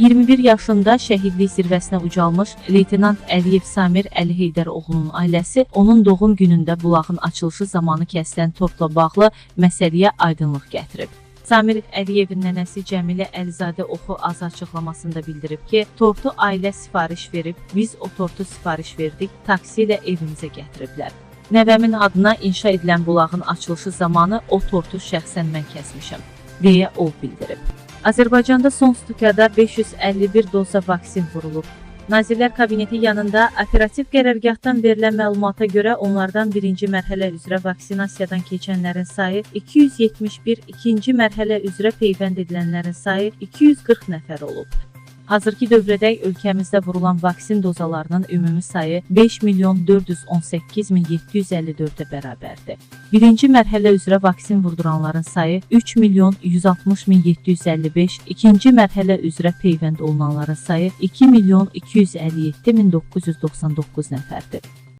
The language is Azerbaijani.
21 yaşında şəhidlik zirvəsinə ucalmış leytenant Əliyev Samir Əli Heydər oğlunun ailəsi onun doğum günündə bulağın açılışı zamanı kəsilən tortla bağlı məsələyə aydınlıq gətirib. Samir Əliyevin nənəsi Cəmilə Əlizadə Oxu az açıqlamasında bildirib ki, tortu ailə sifariş verib, biz o tortu sifariş verdik, taksi ilə evimizə gətiriblər. Nəvəmin adına inşa edilən bulağın açılışı zamanı o tortu şəxsən mən kəsmişəm, deyə o bildirib. Azərbaycanda son stukada 551 doza vaksin vurulub. Nazirlər Kabineti yanında operativ qərargahdan verilən məlumata görə onlardan birinci mərhələ üzrə vaksinasiyadan keçənlərin sayı 271, ikinci mərhələ üzrə peyvənd edilənlərin sayı 240 nəfər olub. Hazırki dövrədə ölkəmizdə vurulan vaksin dozalarının ümumi sayı 5 milyon 418 min 754-ə bərabərdir. Birinci mərhələ üzrə vaksin vurduranların sayı 3 milyon 160 min 755, ikinci mərhələ üzrə peyvənd olunanların sayı 2 milyon 257 min 999 nəfərdir.